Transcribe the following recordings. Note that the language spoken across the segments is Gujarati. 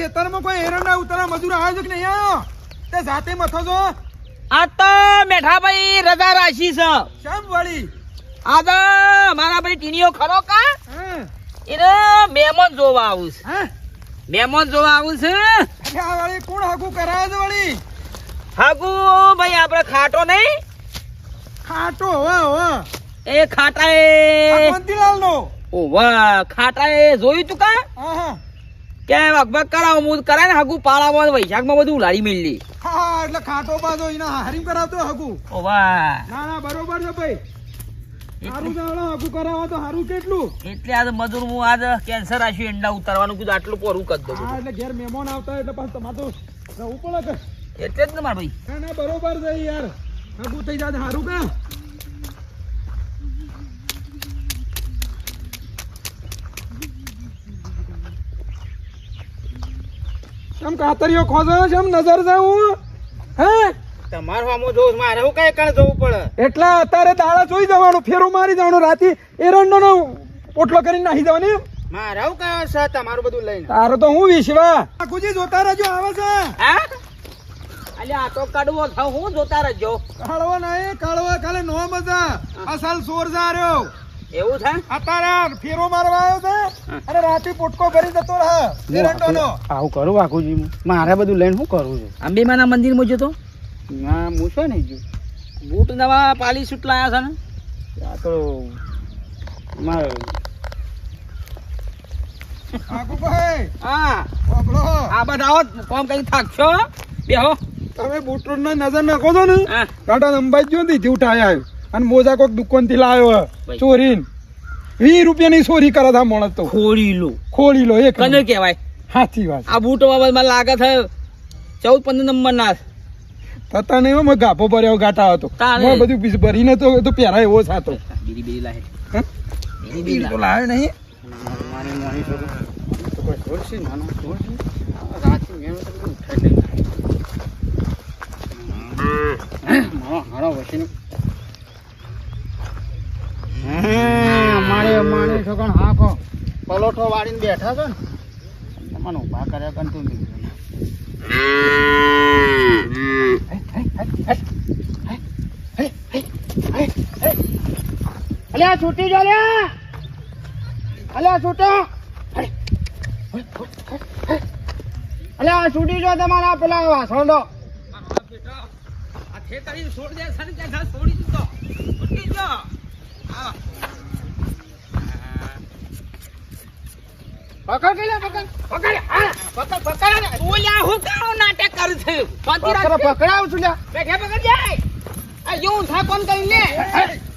ખેતરમાં કોઈ એરંડા ઉતરા મજૂર આવે છે કે નહીં આવ્યો તે જાતે મથો છો? આ તો મેઠાભાઈ રજા રાશી છે. શેમ વળી? આ તો મારા ભાઈ ટીણીઓ ખરો કા? એને મહેમાન જોવા આવું છે. હા? મહેમાન જોવા આવું છે? આ વળી કોણ હાકુ કરાવે છે વળી? હાગુ ભાઈ આપણે ખાટો નહીં? ખાટો હવે હવે એ ખાટા એ મોતીલાલ નો વાહ ખાટા એ જોયું તું કા? હા હા. કે વગભગ કરાવો હું કરાય ને હાગુ પાળામાં વૈશાખમાં બધું ઉલાડી મેલી હા એટલે ખાટો બાજો એને હારીમ કરાવતો હગુ. ઓ વાહ. ના ના બરોબર છે ભાઈ. સારું હળો કરાવો તો સારું કેટલું? એટલે આજ મજૂર હું આજ કેન્સર આશ્યું એંડા ઉતારવાનું કીધું આટલું પોરું કરી દઉં હા એટલે ઘેર મહેમાન આવતા એટલે પાછું તમારે તો રહેવું પડે એટલે જ ને મારા ભાઈ. ના ના બરોબર છે યાર. હાકું થઈ જાય સારું કા? કેમ કાતરીઓ ખોજો છે? એમ નજર છે હું હે? તમારું હામો જોઉં મારે હું કઈ કણ જોવું પડે? એટલે અત્યારે દાડા જોઈ જવાનું ફેરો મારી જવાનું રાતે એરંડો નો પોટલો કરીને નાખી જવાની. મારે હું કયો છે? તમારું બધું લઈને. તારો તો હું વિશ્વા? આખુજી જોતા રહેજો આવે છે. હા? અલે આ તો કડવો થા હું જોતા રહેજો. કડવો નહીં કડવો ખાલી નો મજા. અસલ સોર જા રહ્યો. એવું છે? અત્યારે ફેરો મારવા આવ્યો છે અને રાતે પોટકો ભરી જતો રહે. આવું કરું વાકુજી મારે બધું લઈને શું કરું છું? અંબેમાના મંદિરમાં જતો ના હું શું નહીં જો બૂટ નવા પાલી સૂટ લાયા છે ને? આ તો મારે આખું ભાઈ હા. આ બધા કોમ કઈ થાકશો બેહો. તમે બુટરૂટ નજર નાખો છો ને? ગયો ને થી ઉઠાય આવ્યો. અને મોજા કોઈક દુકાનથી લાવ્યો ચોરી ચોરીન. વીસ રૂપિયાની ચોરી કરે છે મોણસ તો. ખોળી લો. ખોળી લો એક કને કહેવાય? સાચી વાત. આ બૂટ મને લાગે છે ચૌદ પંદર નંબર ના થતા નહીં મેં ગાભો ભર્યો ગાટા હતો. મેં બધું પીસ ભરીને તો તો પહેરાય એવો સાતો બીડી બીડી લાહે. બીડી બીડી તો લાવે નહીં. મારી નાની તો કોઈ ઢોર નાનો ઢોર છે? મેં ઉઠાઈ લઈ મારો હારો વસીનો મારે મારી છોકરા હાકો પલોઠો વાળીને બેઠા છો ને? તમને ઊભા કર્યા કન તું અલ્યા છૂટી જો લ્યા અલ્યા છૂટો. અલ્યા છૂટી જો તમારા પેલા વાસણો છોડ દે છોડી દીધો. છૂટી આ પકડ કે લ્યા, પકડ. પકડ હા, પકડ પકડ. ને. ઓલ્યા હું કાળો નાટક કરું છું. પકડ પકડાવ છું લ્યા. બેઠા પકડ જાય આ જેવું થા કોણ કરી લે.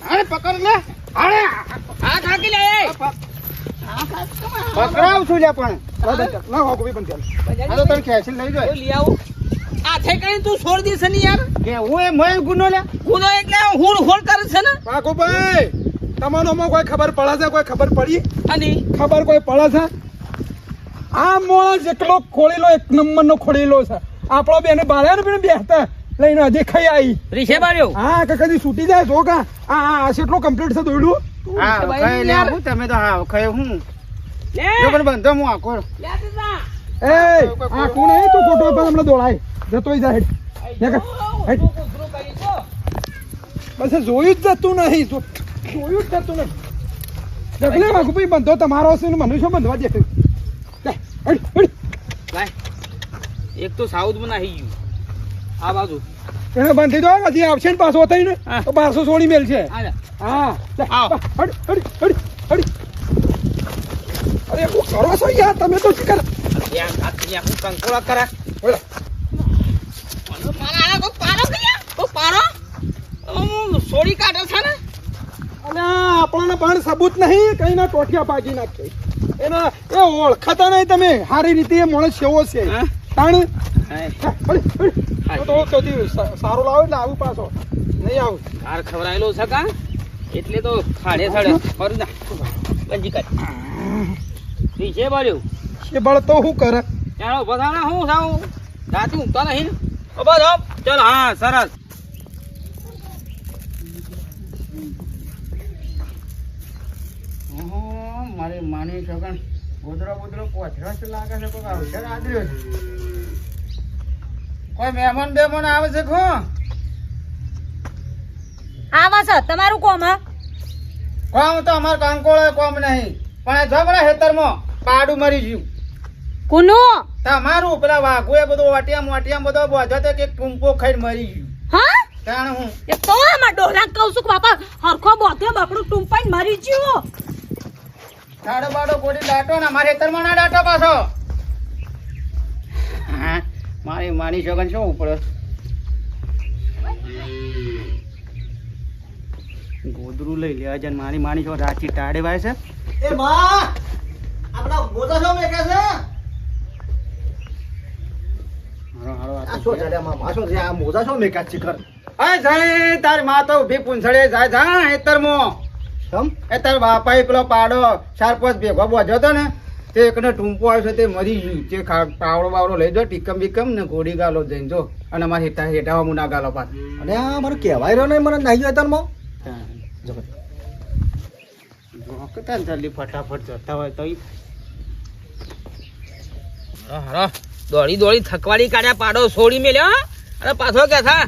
અરે પકડ લે. અરે આ થાકી લે. એ પકડાવ છું લ્યા પણ. ના વાગો બી બંધ ચાલ આ તો તને ખેંચીને લઈ જાય લઈ આવું. આ થઈ કઈ તું છોડ દેશે ને યાર. કે હું એ મય ગુનો લે ગુનો એટલે હું હોળ કરે છે ને. ભાઈ તમારોમાં કોઈ ખબર પડે છે? કોઈ ખબર પડી? અને? ખબર કોઈ પડે છે? આ માણસ જેટલો ખોળેલો એક નંબર નો ખોળેલો છે. આપણો બેને બાળ્યા ને બેને બેસતા લઈને હજી ખાઈ આવી રીશે બાર્યો હા કે કદી છૂટી જાય? જો કા આ આ આ કેટલો કમ્પ્લીટ છે દોડ્યું હા ખાઈ લે હું તમે તો હા ખાઈ હું. લે! પણ બંધો હું આખો. લે એ આ કોણ હે? તું ખોટો પર હમણાં દોડાય. જતોય જાય. હેડ. બસ જોયું જ જતું નહીં. જો- જોયું જ વાઘુભાઈ બંધો તમારો હશે ને મને શું બંધવા દે એક તો સાઉથમાં નાહી ગયું. આ બાજુ. એને બંધી દો હજી આવશે ને પાછો થઈને ને. તો બારસો સોળી મેલ છે. હા. અરે હું કરો છો યાર? તમે તો શું કરો? કંકોળા કરા બોલો. પારો કોઈ પારો કયા કોઈ પારો અમ, સોડી કાઢે છે ને અને આપણને પણ સબૂત નહીં કઈ ના ટોટિયા પાકી નાખે. એના એ ઓળખાતા નહીં તમે. સારી રીતે એ માણસ કેવો છે? તાણ. તો કદી સા- લાવો એટલે આવું પાછો. નહીં આવું. હાર ખવરાયેલો છે કા? એટલે તો ખાડે ખાડે. ફરી ના. બંજી રીશે બાર્યો એ બળ તો શું કરે? ચાલો બધાના હું થાઉં રાતે ઊંઘતા નહીં બસ ચાલ હા સરસ. મારી માની છોકરા ગોદરો બોદડો પોચરો લાગે છે કોઈ અવસર આદર્યો છે કોઈ મહેમાન બેમાન આવે છે ખો આવા છે તમારું કોમ હા? કોમ તો અમાર કાંકોળે કોમ નહીં પણ જબરા હેતરમાં પાડું મરી ગયું. કુનું? તમારું પેલા વાઘો એ બધું વાટિયા વાટિયા બધો બોધો તો કે ટૂંકો ખાઈને મરી ગયું. હા? તાણ હું? એ તો આમાં ડોલા કહું છું કે બાપા હરખો બોધે બાપડું ટૂંપાઈને મરી ગયું. દાડો બાડો ગોડી દાટો ને મારે હેતરમાં ના દાટો પાછો. મારી માની જગન શું ઉપર ગોદરું લઈ લે છે મારી માની છો રાચી ટાળે વાય છે. એ માં આપણા મોટા છો મેં કે છે? હારો હારો આ શું ચાલે માં માં શું છે? આ મોજા છો મેં કાચ ચીકર અય જાય તારમાં તો ઊભી પૂંછડે જાય જા હેતરમાં સમ એ તાર બાપા પેલો પાડો ચાર પાંચ ભેગો બોજો હતો ને. તે એકને ટૂંપો આવ્યો છે તે મરી ગયું. તે પાવડો બાવડો લઈ જો ટીકમ બીકમ ને ઘોડી ગાલો જઈને જો. અને અમારે હેઠા હેઠાવા મુના ગાલો પાસ અને આ મને કહેવાય રહ્યો નહીં મને નહીં હતા મો? ને જલ્દી ફટાફટ જતા હોય તો હરો દોડી દોડી થકવાડી કાઢ્યા પાડો છોડી મેલ્યો અને પાછો કે થા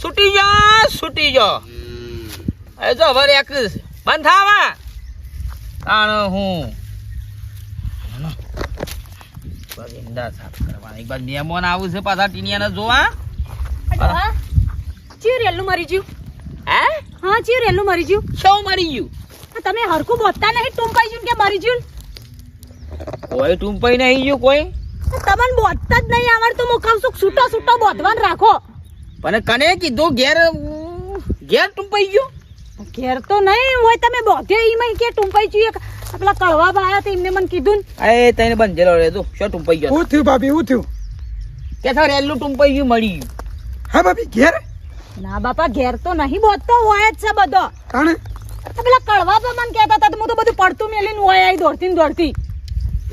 છૂટી જા છૂટી જા એ જો હવે એક બંધ થાવા તાણ હું. બસ સાફ કરવા. એક બાદ મહેમાન આવું છે પાછા ટીનિયાને જોવા. ચી રેલું મરી ગયું. હે? હા ચી રેલું મરી ગયું. શું મરી ગયું? તમે હરખું બોતતા નહીં ટૂંપાઈ ગયું કે મરી ગયું? કોઈ ટૂંપાઈ નહીં ગયું કોઈ? તમને બોતતા જ નહીં આવડતું હું કહું છું છૂટો છૂટો બોતવાન રાખો. પણ કને કીધું ઘેર ઘેર ટૂંપાઈ ગયું? ઘેર તો નહીં હોય તમે બોધે ઈમાં કે ટુંપાઈ આ પેલા કળવા બાયા તે એમને મને કીધું એ તને બંધેલો રે તું. શું ટુંપાઈ ગયો હું થયું ભાભી હું થયું? કે થા રેલું ટુંપાઈ ગયું મળી ગયું. હા ભાભી ઘેર? ના બાપા ઘેર તો નહીં બોધતો હોય જ છે બધો. કાણે આ પેલા કળવા તો મને કહેતા હતા હું તો બધું પડતું મેલીને હોય આવી દોડતી દોડતી.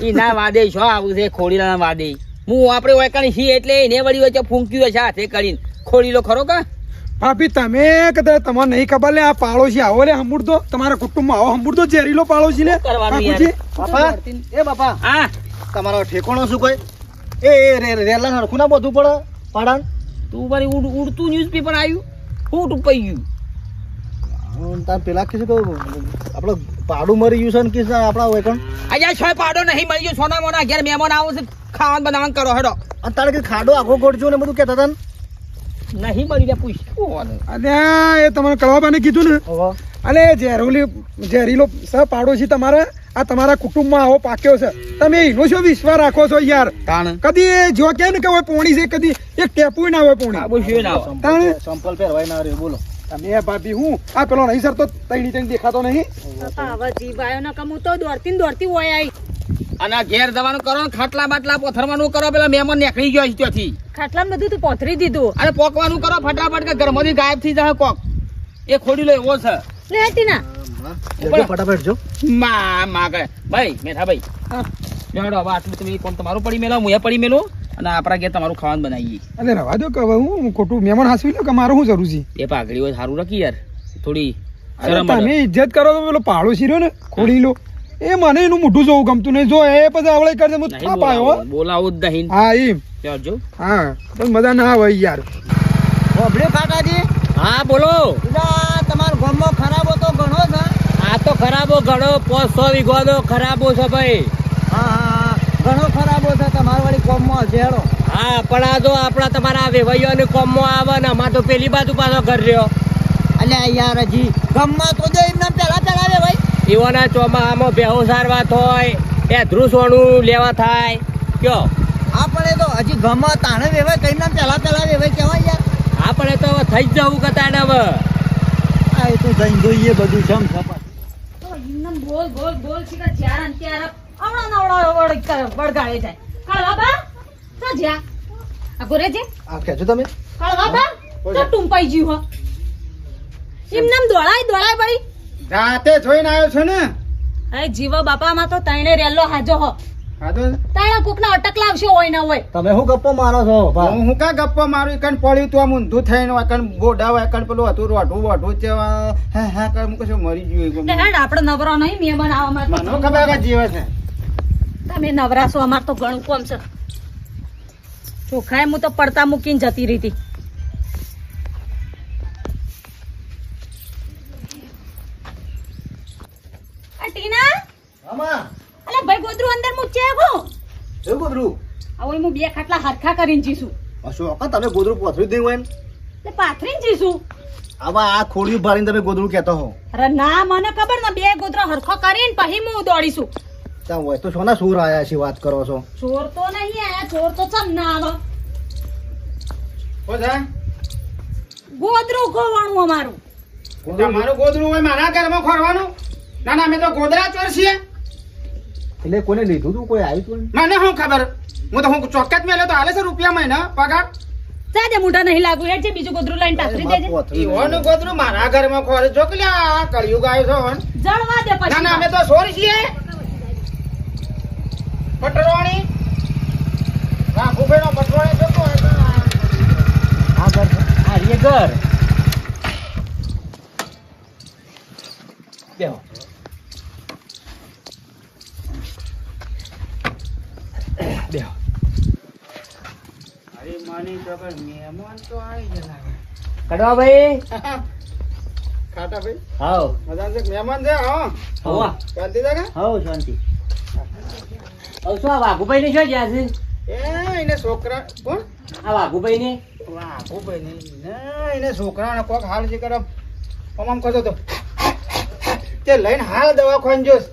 ઈ ના વાદે છો આવું છે ખોડીલા વાદે. હું આપણે ઓયકાની છી એટલે એને વળી વચ્ચે ફૂંક્યું છે હાથે કરીને. ખોડીલો ખરો કા? ભાભી તમે કદાચ તમારે નહીં ખબર લે આ પાડોશી આવો લે સાંભળતો તમારા કુટુંબમાં આવો સાંભળતો ઝેરીલો પાડોશી લે. બાપા? એ બાપા હા? તમારો ઠેકોણો શું કોઈ? એ રે રેલા હરખું ના બધું પડે પાડાન તું મારી ઉડ ઉડતું ન્યૂઝપેપર આવ્યું હું ટૂંપાઈ ગયું તાર પેલા કે આપણે પાડું મરી ગયું છે ને કે આપણા હોય કણ? અહીંયા છ પાડો નહીં મળી ગયો સોના મોના ઘેર મહેમાન આવું છે ખાવાનું બનાવવાનું કરો હેડો. કે ખાડો આખો ગોઠજો ને બધું કહેતા હતા ને? નહીં મળી ગયા પૂછ્યું અલ્યા એ તમારે કળવાબાને કીધું ને? અલે ઝેરોલી ઝેરીલો સહ પાડોશી તમારા આ તમારા કુટુંબમાં આવો પાક્યો છે. તમે એનો શું વિશ્વાસ રાખો છો યાર? કદી એ જો કે ને કે હોય પોણી છે કદી એક ટેપુય ના હોય પોણી. તાણે? સંપલ પહેરવાય ના રે બોલો. તમે ભાભી હું? આ પેલો નહીં સર તો તૈણી તૈણી દેખાતો નહીં. બાપા જીવ આવ્યો ને કમું તો દોડતી ને દોડતી હોય આવી અને ઘેર જવાનું કરો ને ખાટલા બાટલા પોથરવાનું કરો પેલા મહેમાન નીકળી ગયો છે ત્યાંથી ખાટલામાં બધું તું પોથરી દીધું. અને પોકવાનું કરો ફટાફટ કે ઘરમાંથી ગાયબ થઈ જાય કોક. એ ખોડી લો એવો છે. લે ટીના ફટાફટ જો. મા મા કરે ભાઈ મેઠા ભાઈ હા. હવે આટલું તમે કોણ તમારું પડી મેલો હું એ પડી મેલો અને આપણા ઘેર તમારું ખાવાનું બનાવીએ. અરે રવા દો કે હવે હું ખોટું મહેમાન હાસવી લો કે મારું શું જરૂર છે? એ પાઘડી હોય સારું રાખી યાર. થોડી તમે ઇજ્જત કરો તો પેલો પાડોશી રહ્યો ને ખોડી લો. એ મને એનું મોઢું જોવું ગમતું નહીં. જો એ પછી આવડે કરે હું થાપ આવ્યો. બોલાવું જ નહીં હા એમ જો. હા પણ મજા ના આવે યાર. ઓબડે કાકાજી હા બોલો. પેલા તમારા ગામમાં ખરાબો તો ઘણો છે. આ તો ખરાબો ઘણો પોસો વિગોદો ખરાબો છે ભાઈ. હા હા ઘણો ખરાબો છે તમારા વાળી કોમમાં ઝેડો. હા પણ આ જો આપણા તમારા વેવાઈઓને કોમમાં આવે ને અમાર તો પેલી બાજુ પાછો ઘર રહ્યો. અલ્યા યાર હજી ગમમાં તો જો એમને પેલા એવાના ચોમાહામાં બેહો સારવા થાય એ ધ્રુસોણું લેવા થાય. કયો? આપણે તો હજી ગમે તાણે વેવાય કઈ ના પેલા પેલા વેવાય કહેવાય યાર. આપણે તો હવે થઈ જ જવું કતા ને હવે. આ એ તો જઈને જોઈએ બધું જમ સપાટ તો બોલ બોલ બોલ છે કે જ્યાં ને ત્યારે આવડા નવડા વળ- વળગાડે જાય. કળવા બા તો જ્યા? આ ગોરે જે? આ કહેજો તમે. કળવા બા તો ટૂંપાઈ જીવ હો? એમને દોડાય દોડાય ભાઈ રાતે જોઈને આવ્યો છો ને. અરે બાપા બાપામાં તો તણે રેલો હાજો હો. તાણા કોકના અટક લાવશે હોય ના હોય. તમે હું ગપ્પો મારો છો હું હું કા ગપ્પા મારું? એકન પડ્યું તું આમ ઊંધું થઈને એકન બોડા એકન પેલું હતું રોઢું વઢું છે હા હા કર મરી ગયું આપણે નવરો નહીં મહેમાન આવવા માટે મને ખબર કે જીવે છે. તમે નવરાશો અમાર તો ઘણું કોમ છે. ચોખાએ હું તો પડતા મૂકીને જતી રહી હતી. ગોદરું? હવે હું બે ખાટલા હરખા કરીને જીશું. અશોક તમે ગોદરું પથરી દઈ હોય ને પાથરીને જીશું. આમાં આ ખોડિયું ભરીને તમે ગોદરું કહેતો હો. અરે ના મને ખબર ને બે ગોદરો હરખો કરીને પછી હું દોડીશું. ત્યાં હોય તો સોના સુર આયા છે વાત કરો છો? ચોર તો નહીં આયા ચોર તો ચમ ના આવે. હો છે ગોદરું ખોવાનું અમારું. તમારું ગોદરું હોય મારા ઘરમાં ખોરવાનું? ના ના અમે તો ગોદરા ચોર છીએ. એટલે કોને લીધું તું કોઈ આવ્યું તું મને શું ખબર? હું તો હું ચોક્કસ મેલે તો હાલે છે રૂપિયા મહિના? પગાર? સાદે મોઢા નહીં લાગુ. હેડ જે બીજું ગોદરું લઈને પાથરી દેજે. ઈવોનું ગોદરું મારા ઘરમાં ખોરે. જો કે લ્યા આ કળિયુગ આવ્યો છો હોન જળવા દે ના ના અમે તો સોરી છીએ. પટરવાણી? રાખુભાઈનો પટરવાણી જતો હોય તો આ- આ ઘર આ રે ઘર. બેહો. બેહો. અરે માની તો મહેમાન તો આવી ગયા લાગે. કડવા ભાઈ? ખાટા ભાઈ? હાવ મજા છે મહેમાન છે હા. હોવા. શાંતિ છે કે? શાંતિ. શું આ વાઘુભાઈ ને શું જ્યાં છે? એ એને છોકરા કોણ? આ વાઘુભાઈ ને વાઘુભાઈ ને ના એને છોકરાને કોક હાલ છે કરે આમ આમ કરતો તો તે લઈને હાલ દવાખાન જોશ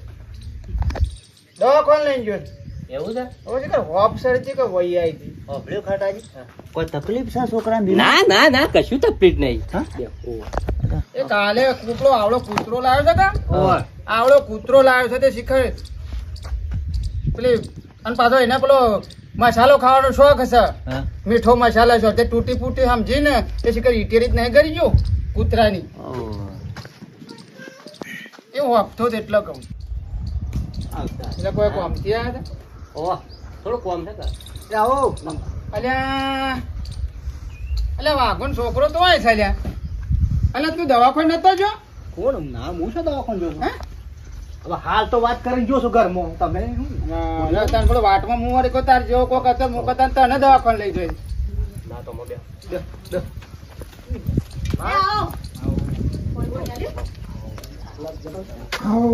દવાખાન લઈને જોસ એવું છે? હવે છે કે હોપ કે વહી આવી હતી હોભળ્યું ખાટાજી? કોઈ તકલીફ છે છોકરાને ના ના ના કશું તકલીફ નહીં. હા? એ કાલે કૂતરો આવડો કૂતરો લાવ્યો છે કા? આવડો કૂતરો લાવ્યો છે તે શીખર. પેલી અને પાછો એને પેલો મસાલો ખાવાનો શોખ હશે. મીઠો મસાલો છે. તે તૂટી ફૂટી સમજીને તે શીખર ઈટેરી જ નહીં કરી ગયો કૂતરાની. એવું હોપતો જ એટલો કહું એટલે કોઈ કોમથી આવ્યા હતા? ઓહ, થોડું કોમ છે કે? આવો. અલ્યા અલ્યા વાઘોન છોકરો તો હોય છે અલ્યા. અલ્યા તું દવાખાને નતો જો કોણ? ના હું છે દવાખાને જોઉં હે? હવે હાલ તો વાત કરી જોશો ઘરમાં. તમે તને પેલો વાટમાં મું વળી તાર જેવો કોક હતો મું કહેતા તને દવાખાને લઈ જઈ ના તો મોડ્યા. આવો. આવો.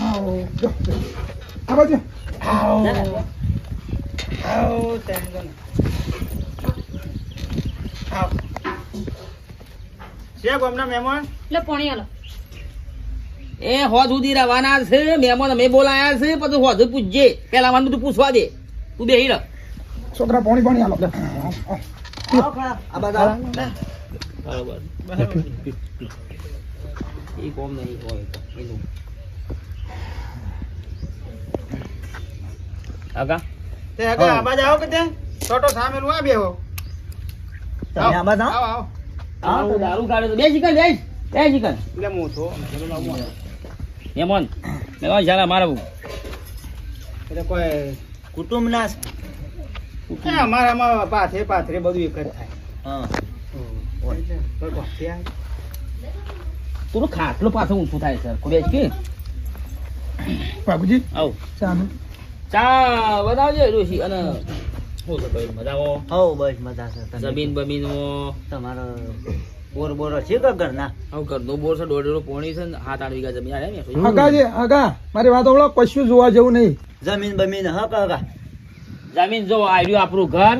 આવો. જો જો. આ બાજુ આવો આવો આવ. છે ગમના મહેમાન? લે પોણી આલો એ હોદ સુધી રવાના છે મહેમાન અમે બોલાયા છે પછી હોજ પૂછજે પેલા મને બધું પૂછવા દે. તું બેહી રહ. છોકરા પોણી પાણી આલો આ બરાબર એ કોમ નહીં હોય એનું આગા. તે આગળ આ જાઓ કે તે છોટો આ બેહો. તમે આ બાજુ આવો. આવો આવો. દારૂ દારૂ કાઢે તો બે ચિકન બે બે ચિકન એટલે હું છો મહેમાન ચાલે મારા બહુ. એટલે કોઈ કુટુંબના એ અમારામાં પાથરે પાથરે બધું એક જ થાય. હા. થોડું ખાટલો પાછો ઊંચું થાય સર. કોઈ કે? બાબુજી આવો. ચાલો ચા બનાવજે ડોશી અને શું છે ભાઈ બસ મજા છે જમીન બમીન તમારો બોર બોર છે કે ઘરના? હવે ઘરનું બોર છે દોઢ દોઢ પોણી છે ને સાત આઠ વીઘા જમીન આવે ને. હગા હગા મારી વાત ઓળો કશું જોવા જેવું નહીં. જમીન બમીન હા કાકા જમીન જો આવ્યું આપણું ઘર.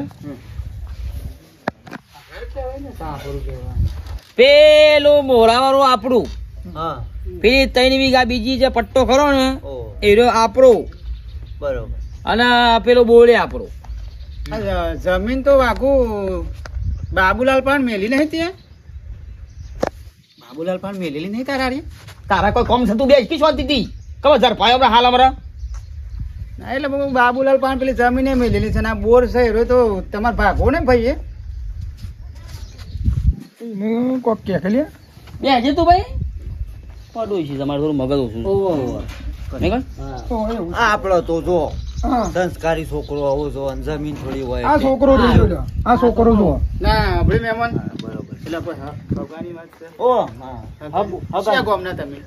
પેલું મોરાવાળું આપણું. હા. પેલી ત્રણ વીઘા બીજી જે પટ્ટો ખરો ને એ રહ્યો આપણો. બરોબર. અને પેલો બોલે આપણો. જમીન તો વાઘુ બાબુલાલ પણ મેલી નહીં ત્યાં? બાબુલાલ પણ મેલેલી નહીં તારા રે તારા કોઈ કોમ થતું બેસ કી શોધતી હતી ખબર ઝડપાયો આપણે હાલ અમારા. ના એટલે બહુ બાબુલાલ પણ પેલી જમીને મેલેલી છે ને બોર છે એ તો તમારે ભાગો ને ભાઈ એ મેં કોક કે કે લે બે હજે તું ભાઈ પડું છે તમારે થોડું મગજ ઓછું છે. તો એવું આ આપણો તો જો સંસ્કારી છોકરો આવો જો જમીન થોડી હોય આ છોકરો જોજો આ છોકરો જુઓ. ના આપણે મહેમાન. બરોબર. એટલે કોઈ હા વાત છે. ઓ હા. ક્યાં ગામના તમે?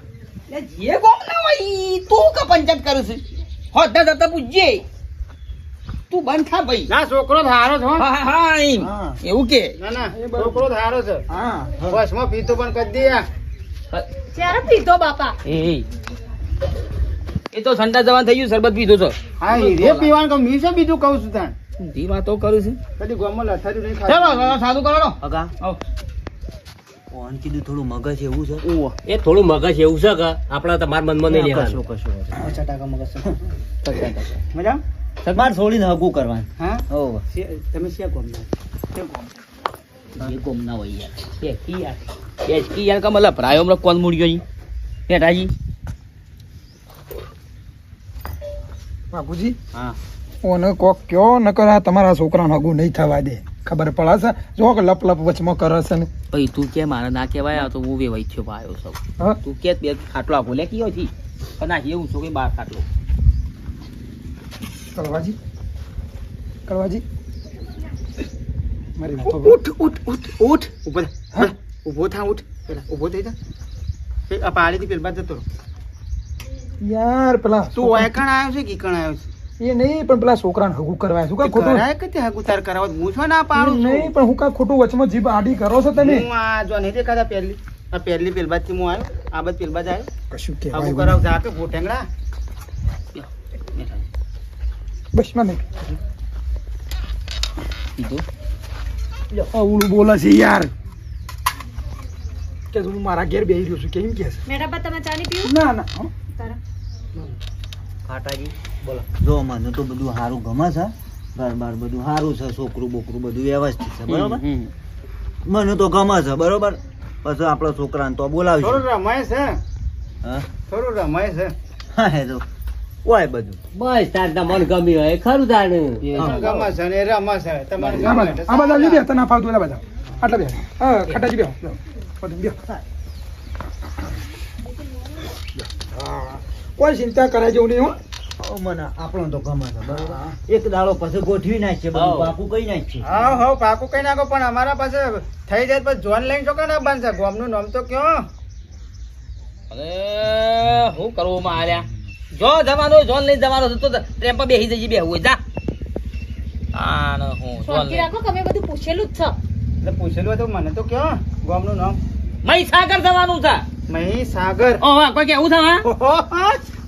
જે કોમ ના હોય તું કે પંચાયત કરે છે? હોતા જતા પૂછજે. તું બંધ થા ભાઈ. ના છોકરો ધારો છો હા. હા. એવું કે? ના ના છોકરો ધારો છે. હા બસમાં પીતો પણ કરી દે. ત્યારે પીધો બાપા. એ. એ. તો ઠંડા જવાન થઈ ગયું શરબત પીધો છો હા હીરે પીવાનું કહું મી શું બીજું કહું છું તાણ. ધી વાતો કરું છું. કદી ગોમલ લથાર્યું નહીં ચલો સાદું કરો અગા. આવો. કીધું થોડું મગજ એવું છે? એ થોડું મગજ એવું છે કે આપણા તમારા મનમાં નહીં કશું લેવાનું કશું ઓછા ટકા મગજ. મજા મારે છોડીને હગું કરવાનું. હા? તમે શ્યાં કોમ ના? ના હોય યાર. બેસકી યાર બેસકી યાર કમલ ભરાયો હમણાં કોણ મૂડ્યો ઈ? બાપુજી? હા. ઓને કોક કયો ન આ તમારા છોકરાને હગું નહીં થવા દે. ખબર પડાશે? જો કે લપ લપ વચમાં કરે છે ને. ભાઈ તું કે મારે ના કહેવાય આ તો હું વેવાઈ થયો ભાયો સૌ. તું કે બે ખાટલો આ ભૂલે કયો છી? પણ ના એવું છો કે બાર ખાટલો. કળવાજી? કળવાજી? મારી ઉઠ ઉઠ ઉઠ ઉઠ. હા? ઊભો થા ઉઠ પેલા ઊભો થઈ જા આ પાડીથી પેલ બાજુ જતો રહો. યાર પેલા તું ઓયકણ આવ્યો છે કે કણ આવ્યો છે? એ નહીં પણ પેલા છોકરાને હગું કરવા શું કાંઈ ખોટું કરાય કે તે હાગુ તાર કરાવો તો હું છો ના પાડું નહીં પણ હું કાંઈ ખોટું વચમાં જીભ આડી કરો છો તમે? હું આ જો નહીં દેખાતા પહેલી આ પહેલી પેલબાજથી હું આવ્યો. આ બાજુ પેલબાજ આવ્યો. કશું કે કહેવાય કરાવ જા કે ભોટેંગડા બસમાં નહીં કીધું? બોલા બોલે છે યાર. કે હું મારા ઘેર બેહી રહ્યો છું કેમ કે છે? તમે નહીં પીવું? ના ના? તારા ખાટાજી બોલો. જો મને તો બધું સારું ગમે છે ઘર બાર બધું સારું છે છોકરું બોકરું બધું વ્યવસ્થિત છે બરોબર? મને તો ગમે છે બરોબર? પછી આપણા છોકરાને તો થોડું રમાય છે. હા? થોડું રમાય છે. હા એ તો હોય બધું. બસ તાર તમને ગમ્યું હોય ખરું તાણ ગમે છે ને રમે છે તમારે ગમે બધા આ બધા સારું. તને ફાવતું બધા. આટલા બે. હા ખાટાજી બે બે કોઈ ચિંતા કરાય જેવું નહીં હો? મને આપણો તો ગમે છે બરોબર? એક દાડો પછી ગોઠવી હાવ. બાપુ કઈ નાખીએ. હા હા પાકું કઈ નાખો પણ અમારા પાસે થઈ જાય પછી જોન લઈને છો કે ના બનશે? ગોમનું નામ તો કયો? અરે હું કરવું માં આલ્યા જો જવાનો જોન લઈને જવાનો તો ટ્રેન પર બેસી જઈએ બેહવું હોય જા. આનો હું જોન રાખો તમે બધું પૂછેલું જ છે. એટલે પૂછેલું હતું મને તો કયો ગોમનું નામ. મહીસાગર જવાનું છે. મહીસાગર. ઓ વાહ, કોઈ કેવું હા?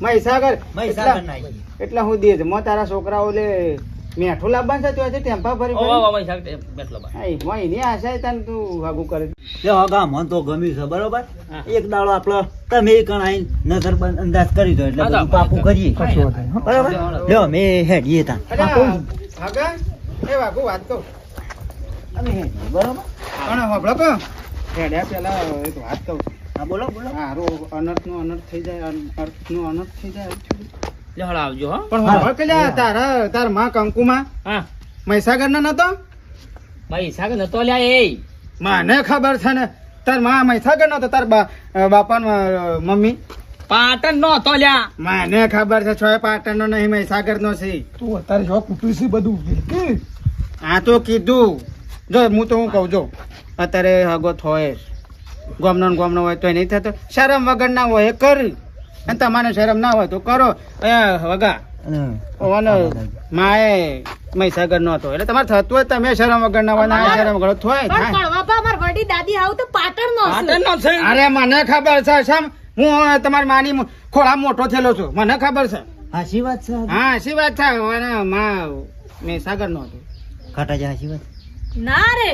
મહીસાગર. મહીસાગર એટલા- એટલે હું દેજ મો તારા છોકરાઓ લે મેઠું લાવવાનું છે તો આજે ટેમ્પા ફરી ઓ વાહ, મહીસાગર બેઠલો બા. હા, મહી એની આશા તને તું વાગુ કરે જો હગા મન તો ગમ્યું છે બરોબર? એક દાડો આપણો તમે કણ આઈને નજર બંધ અંદાજ કરી દો એટલે હા, બધું તો કરીએ. નહીં, હો. બરોબર? લ્યો મેં હેડીએ તા હા, આગળ એ વાગુ વાત તો અમે હેડીએ બરોબર? પણ હમણાં કો હેડ્યા પેલા એક વાત કહું હા બોલો બોલો. હારો અનર્થ નો અનર્થ થઈ જાય અર્થ નો અનર્થ થઈ જાય લે હળ આવજો હો. પણ હા. હું. કે તારા તારમાં કંકુમાં હા. મહીસાગર ના નતો? મહીસાગર નતો લ્યા એ. મને ખબર છે ને તારમાં મહીસાગર નતો તાર બાપા મમ્મી. પાટણ નો હતો લ્યા. મને ખબર છે છોય પાટણ નો નહીં મહીસાગર નો છે. તું અત્યારે જો કુટું છે બધું આ તો કીધું. જો હું તો હું કહું જો. અત્યારે હગો થોય ગોમનો ને ગોમનો હોય તો નહીં થતો. શરમ વગર ના હોય કરી. અને તમારે શરમ ના હોય તો કરો. એ વગા. ઓને માએ મહીસાગર નો હતો. એટલે તમારે થતું હોય તમે શરમ વગર ના હોય ના શરમ વગર થોય વડી દાદી આવું તો પાટણ નો પાટણ નો છે. અરે મને ખબર છે શમ? હું તમારી માની ખોળા મોટો થયેલો છું. મને ખબર છે. હાચી વાત છે હા શી વાત છે. મહીસાગર નો હતો. ખાટાજી હાચી વાત? ના રે.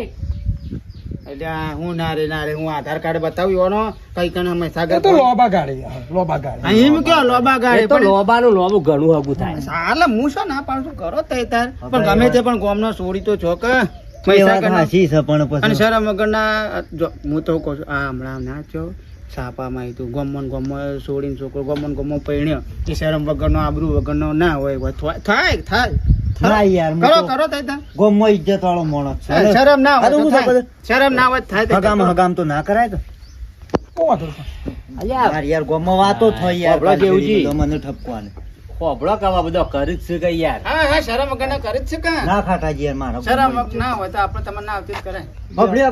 એટલે હું ના રે ના રે હું આધાર કાર્ડ બતાવ્યું એનો કઈ કને મહીસાગર એ તો લોબા ગાડી લોબા ગાડી. એમ કયો લોબા ગાડી? તો પણ લોબાનું લોબું ઘણું હગું થાય. સાલે હું શું ના પાડું કરો તઈ તાર? પણ ગમે તે પણ ગોમનો સોરી તો છો કે? એ વાત મહીસાગરનો. હાચી છે પણ અને પછી શરમ જો હું તો કહું છું આ હમણાં ના છો છાપામાં આવ્યું ગમન ગમો છોડીને છોકરો ગમન ગમો પૈણ્યો. એ શરમ વગરનો આબરૂ વગરનો ના હોય થાય થાય. ના યાર કરો કરો તઈ ઇજ્જત વાળો માણસ છે. શરમ ના હોય આ તો તો હું થાય. તો શરમ ના હોય થાય હગામ હગામ તો ના કરાય કે બહુ વાંધો છે. અલ્યા યાર યાર ગોમમાં વાતો થઈ યાર હોભળો જેવું જી. તો મને ઠપકો આલે હોભળો બધો કરી જ છે કે યાર? હા હા શરમ વગરના કરી જ છે કાં? ના ખાટાજી યાર મારા શરમ ના હોય તો આપણે તમને ના આવતી જ કરાય. હોભળી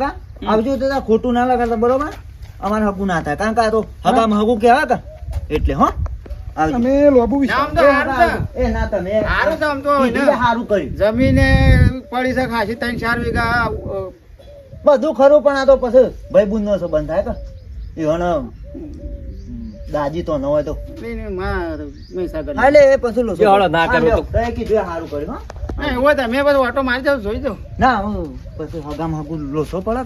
આવજો તો ખોટું ના લગાડતા બરોબર? અમારે હગું ના થાય. કારણ કે આ તો હગામ હગું કહેવાય કે? એટલે હો? અમે લોબુ નામ વિશ્વાસ તો એ હારું હગા છે. આવજો. એ ના તમે. હારું છે આમ તો કીધું ને. કે હારું કર્યું. જમીને પડી છે ખાસી ત્રણ ચાર વીઘા બધું ખરું પણ આ તો પછી ભાઈ બુન નો સંબંધ થાય કે દાજી તો ન હોય તો. માર મહીસાગર. હા, એટલે એ પછી લોસો ના કરો તો. કીધું હારું કર્યું હા. ના, એવું હોય તો મેં બધું ઓટો મારી જાઉં જોઈ જાઉં ના હું પછી હગામ હગું લોસો પડે.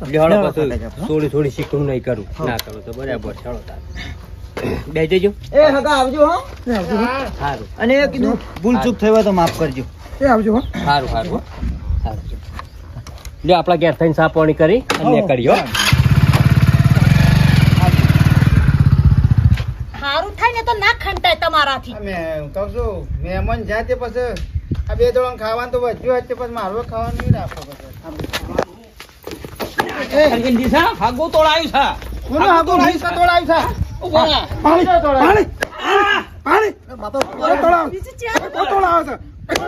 થોડી થોડી શીખવું નહીં કરું. ના કરું તો બરાબર ચાલો તાર. બે જજો. એ હગા આવજો હો. સારું અને એ કીધું ભૂલ ચૂક થઈ હોય તો માફ કરજો. એ આવજો હો. સારું સારું સારું લ્યો આપણા ઘેર થઈને સાફ પાણી કરી અને. કરીયો સારું થાય ને તો ના ખંટાય તમારાથી. અમે હું કહું છું મહેમાન જાય તે પછી આ બે દોડણ ખાવાનું તો વધ્યું હોય તે પછી મારું ખાવાનું નહીં રાખો પછી હાગો તોડાયું છે. કોનું હાગું નહીં છે. તોડાયું છે? પાણી પાણી પાણી કોતોડાવ છે.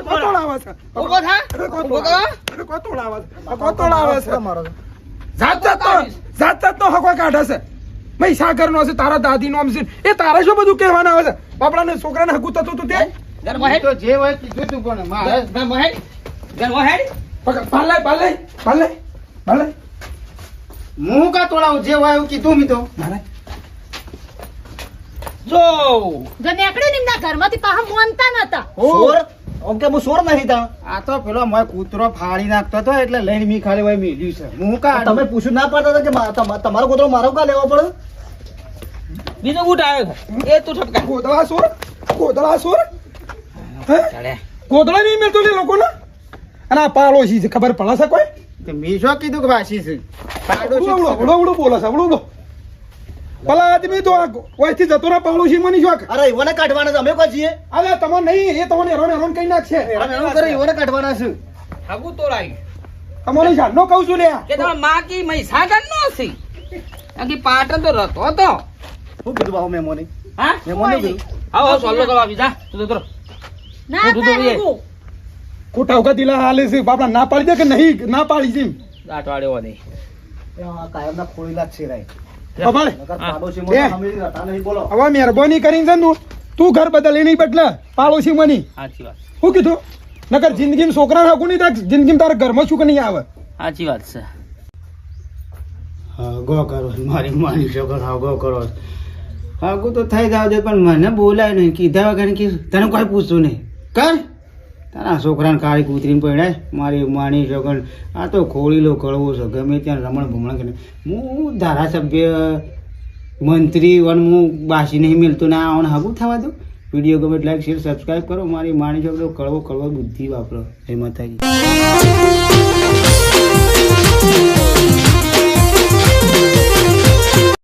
કોતોડાવ છે. ઊભો થા. ઊભો કરો. કોતોડાવ છે. કોતોડાવ છે. મારો જાત જાત જાતનો હકો કાઢે છે. મહીસાગર નો છે તારા દાદી નો છે. એ તારે શું બધું કહેવાના આવે છે? બાપડાને છોકરાને હકું થતું તું? તે જે હોય કીધું તું પણ પાલે પાલે પાલે પાલે હું કા તોડાવું? જે હોય એવું કીધું મેં તો. મારે? જો. જો નીકળ્યું ને એમના ઘરમાંથી પાછા મોનતા નતા. સોર? ઓમ કે હું સોર નહીં તા. આ તો પેલો મોય કૂતરો ફાડી નાખતો હતો એટલે લઈને મી ખાલી હોય મેલ્યું છે. હું કા તમે પૂછ્યું ના પડતા કે મા- તમારો કૂતરો મારો કા લેવો પડે? બીજો બૂટ આવ્યો એ તું ઠપકા ગોદળા સોર? ગોદળા સોર? ગોદળા નહીં મળતો લે લોકોને? અને આ પાડોશી છે ખબર પડે છે કોઈ? મેં શું કીધું કે વાસી છે? પાડો ઉડો ઉડો છે ઉડો ઉડો. ભલા આદમી તો આ ઓયથી જતો ના પાડોશી મની શોખ અરે ઈવોને કાઢવાના અમે કોઈ છીએ? અરે તમને નહીં એ તમને હેરોન હેરોન કઈ નાખશે. અમે એવું કરે ઈવોને કાઢવાના છે. હાગુ તોડાયું તમને જાણનો કહું છું લે કે તમારા માં કી મહીસાગર નો હશે આખી પાટણ તો રતો તો હું કીધું બાબુ મેમોને? હા? મેમોને કીધું? આવો આવો સોલ્લો કરવા બીજા તું તો ના દોરીએ. ખોટા વખત દિલા હાલે છે બાપડા ના પાડી દે કે નહીં? ના પાડી છે દાટવાડ્યો નહીં. કાયમના ખોળીલા જ છે રાય હવે મહેરબાની કરીને છે ને તું ઘર બદલી નહીં બદલે પાડોશી મની શું કીધું? નકર જિંદગીમાં છોકરા હાકું નહીં થાય જિંદગીમાં તારા ઘરમાં શું કે નહીં આવે? સાચી વાત છે. ગો કરો. મારી મારી માની હા ગો કરો. આગું તો થઈ જાવ પણ મને બોલાય નહીં. કીધા વગર કે તને કોઈ પૂછતું નહીં. કર. તારા છોકરાને કાળી કૂતરીને પડે મારી માણી છોકર આ તો ખોળી લો કળવો છે, ગમે ત્યાં રમણ ભમણ કરે. હું ધારાસભ્ય, મંત્રી વન હું બાસી નહીં મિલતો ને આવને હાગું થવા દઉં? વીડિયો ગમે લાઈક, શેર સબસ્ક્રાઈબ કરો. મારી માણી છોકરો કળવો કળવો બુદ્ધિ વાપરો. હે માતાજી.